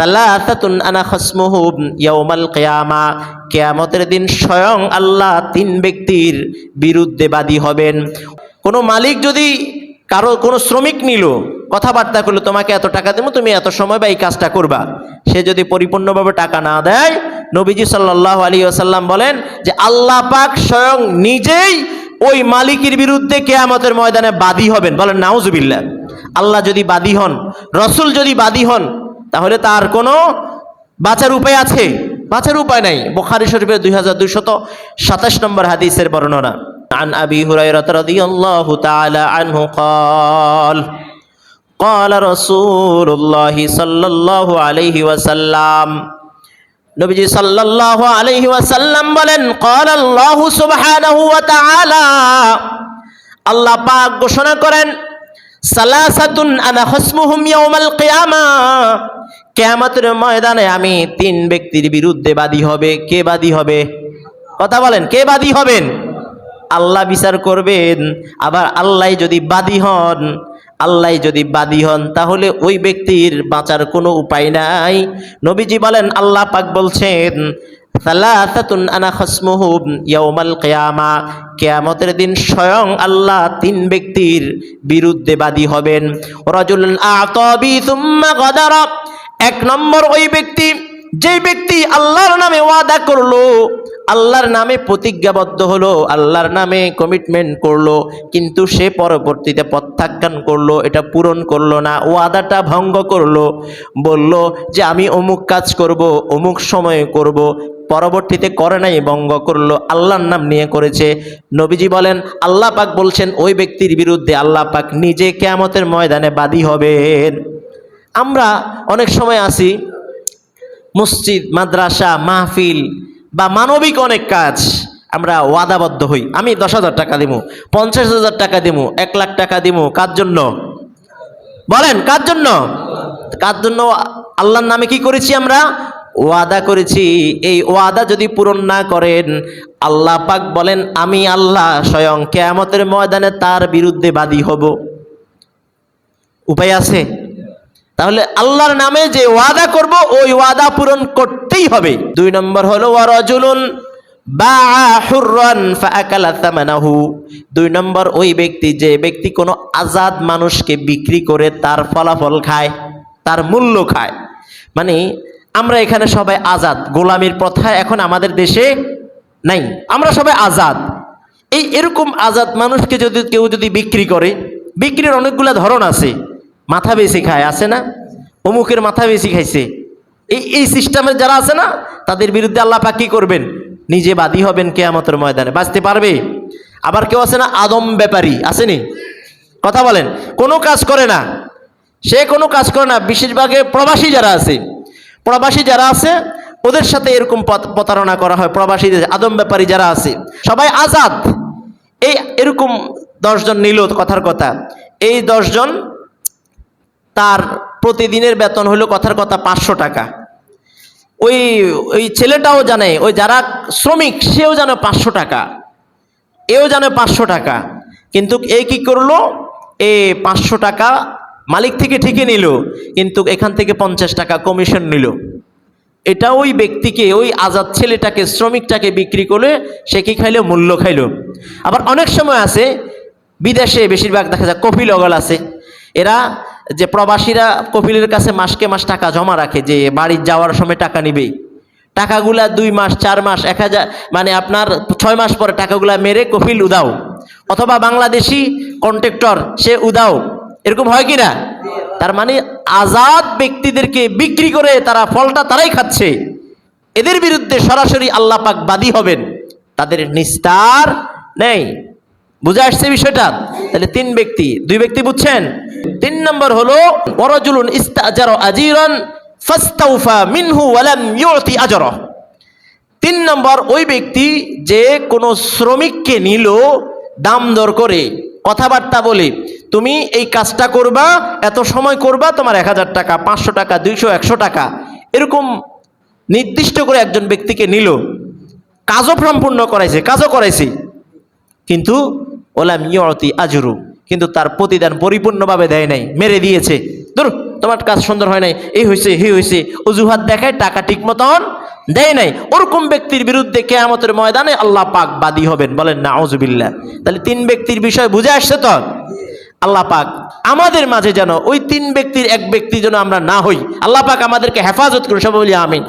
সালাসাতুন আনা খসমুহুম ইয়াউমাল কিয়ামা। কিয়ামতের দিন স্বয়ং আল্লাহ তিন ব্যক্তির বিরুদ্ধে বাদী হবেন। কোনো মালিক যদি কারও, কোনো শ্রমিক নিল, কথাবার্তা করল, তোমাকে এত টাকা দেবো, তুমি এত সময় বা এই কাজটা করবা। সে যদি পরিপূর্ণভাবে টাকা না দেয়, নবীজি সাল্লাহ আলী আসাল্লাম বলেন যে আল্লাহ পাক স্বয়ং নিজেই ওই মালিকের বিরুদ্ধে কেয়ামতের ময়দানে বাদী হবেন। বলেন, নাউজুবিল্লাহ। আল্লাহ যদি বাদী হন, রসুল যদি বাদী হন তাহলে তার কোনো বাঁচার উপায় আছে বাঁচার উপায় নাই বোখারি শরীফের দুই হাজার দুইশত সাতাশ নম্বর হাদিসের বর্ণনা عن أبي هريرة رضي الله تعالى عنه قال قال رسول الله صلى الله عليه وسلم নবীজি সাল্লাল্লাহু আলাইহি ওয়াসাল্লাম বলেন قال الله سبحانه وتعالى আল্লাহ পাক ঘোষণা করেন সালাসাতুন ময়দানে আমি তিন ব্যক্তির বিরুদ্ধে বাদী হবে। কে বাদী হবে? কথা বলেন, কে বাদী হবেন? আল্লাহ বিচার করবেন। আবার আল্লাহ যদি বাদী হন, আল্লাহ যদি বাদী হন, তাহলে ওই ব্যক্তির বাঁচার কোনো উপায় নাই। নবীজি বলেন, আল্লাহ পাক বলছেন সালাসাতুন আনা খসমুহুম ইয়াউমাল কিয়ামা। কিয়ামতের দিন স্বয়ং আল্লাহ তিন ব্যক্তির বিরুদ্ধে বাদী হবেন। রাজুলুন আতাবি সুম্মা গাদারা। এক নম্বর ওই ব্যক্তি যে ব্যক্তি আল্লাহর নামে ওয়াদা করল, আল্লাহর নামে প্রতিজ্ঞাবদ্ধ হলো, আল্লাহর নামে কমিটমেন্ট করল, কিন্তু সে পরবর্তীতে প্রত্যাখ্যান করল, এটা পূরণ করল না, ওয়াদাটা ভঙ্গ করল, বলল যে আমি অমুক কাজ করব, অমুক সময়ে করব পরবর্তীতে করে নাই, ভঙ্গ করল, আল্লাহর নাম নিয়ে করেছে। নবীজি বলেন, আল্লাহ পাক বলছেন, ওই ব্যক্তির বিরুদ্ধে আল্লাহ পাক নিজে কেয়ামতের ময়দানে বাদী হবেন। আমরা অনেক সময় আসি, মসজিদ, মাদ্রাসা, মাহফিল বা মানবিক অনেক কাজ, আমরা ওয়াদাবদ্ধ হই। আমি দশ হাজার টাকা দিব পঞ্চাশ হাজার টাকা দিব এক লাখ টাকা দিব কার জন্য? বলেন, কার জন্য? কার জন্য আল্লাহর নামে কি করেছি আমরা? ওয়াদা করেছি। এই ওয়াদা যদি পূরণ না করেন, আল্লাহ পাক বলেন, আমি আল্লাহ স্বয়ং কেয়ামতের ময়দানে তার বিরুদ্ধে বাদী হব। উপায় আছে? তাহলে আল্লাহর নামে যে ওয়াদা করব, ওই ওয়াদা পূরণ করতেই হবে। দুই নম্বর হলো ওয়ারজুলুন দুই নম্বর, ওই ব্যক্তি, যে ব্যক্তি কোনো আজাদ মানুষকে বিক্রি করে তার ফলাফল খায়, তার মূল্য খায়। মানে আমরা এখানে সবাই আজাদ। গোলামির প্রথা এখন আমাদের দেশে নাই। আমরা সবাই আজাদ। এই এরকম আজাদ মানুষকে যদি কেউ যদি বিক্রি করে, বিক্রির অনেকগুলো ধরন আছে। মাথা বেশি খায়, আছে না? অমুকের মাথা বেশি খাইছে। এই এই সিস্টেমের যারা আছে না, তাদের বিরুদ্ধে আল্লাহ পাক কি করবেন? নিজে বাদী হবেন কেয়ামতের ময়দানে। বাঁচতে পারবে? আবার কেউ আছে না, আদম ব্যাপারী আসেনি কথা বলেন। কোনো কাজ করে না। সে কোনো কাজ করে না। বিশেষভাগে প্রবাসী যারা আছে প্রবাসী যারা আছে, ওদের সাথে এরকম প্রতারণা করা হয়, প্রবাসীদের আদম ব্যাপারী যারা আছে। সবাই আজাদ। এই এরকম দশজন নিল কথার কথা। এই দশজন তার প্রতিদিনের বেতন হলো কথার কথা পাঁচশো টাকা। ওই ওই ছেলেটাও জানে, ওই যারা শ্রমিক, সেও জানে পাঁচশো টাকা। এও জানে পাঁচশো টাকা। কিন্তু এ কি করল? এ পাঁচশো টাকা মালিক থেকে ঠিকই নিল, কিন্তু এখান থেকে পঞ্চাশ টাকা কমিশন নিল। এটা ওই ব্যক্তিকে, ওই আজাদ ছেলেটাকে, শ্রমিকটাকে বিক্রি করলে সে কি খাইলো? মূল্য খাইলো। আবার অনেক সময় আছে, বিদেশে বেশিরভাগ দেখা যায় কপিল অগল আছে। এরা যে প্রবাসীরা কপিলের কাছে মাসকে মাস টাকা জমা রাখে, যে বাড়ি যাওয়ার সময় টাকা নিবে। টাকাগুলা দুই মাস, চার মাস, এক হাজার মানে আপনার ছয় মাস পরে টাকাগুলা মেরে কপিল উদাও। অথবা বাংলাদেশি কন্ট্রাক্টর, সে উদাও। এরকম হয় কি না তার মানে আজাদ ব্যক্তিদেরকে বিক্রি করে তারা ফলটা তারাই খাচ্ছে। এদের বিরুদ্ধে সরাসরি আল্লাহ পাক বাদী হবেন। তাদের নিস্তার নেই। বুঝে আসছে বিষয়টা? তাহলে তিন ব্যক্তি। দুই ব্যক্তি বুঝছেন? তিন নম্বর হলো ওয়ারাজুলুন ইস্তাজার আজিরান ফাস্তাউফা মিনহু ওয়ালাম ইউতি আজরা তিন নম্বর, ওই ব্যক্তি যে কোনো শ্রমিককে নিল, দাম দর করে, কথাবার্তা বলে। তুমি এই কাজটা করবা, এত সময় করবা, তোমার এক হাজার টাকা, পাঁচশো টাকা, দুইশো, একশো টাকা। এরকম নির্দিষ্ট করে একজন ব্যক্তিকে নিল। কাজও সম্পূর্ণ করাইছে, কাজও করাইছে। কিন্তু ওলাম ইয়তি আজরু, কিন্তু তার প্রতিদান পরিপূর্ণভাবে দেয় নাই, মেরে দিয়েছে। ধর তোমার কাজ সুন্দর হয় নাই, এই হয়েছে হে হয়েছে অজুহাত দেখায়, টাকা ঠিক মতন দেয় নাই। ওরকম ব্যক্তির বিরুদ্ধে কেয়ামতের ময়দানে আল্লাহ পাক বাদী হবেন, বলেন না আউজুবিল্লাহ তাহলে তিন ব্যক্তির বিষয় বুঝে আসছে তো? আল্লাহ পাক আমাদের মাঝে যেন ওই তিন ব্যক্তির এক ব্যক্তি যেন আমরা না হই। আল্লাহ পাক আমাদেরকে হেফাজত করে সবাই বলি আমিন।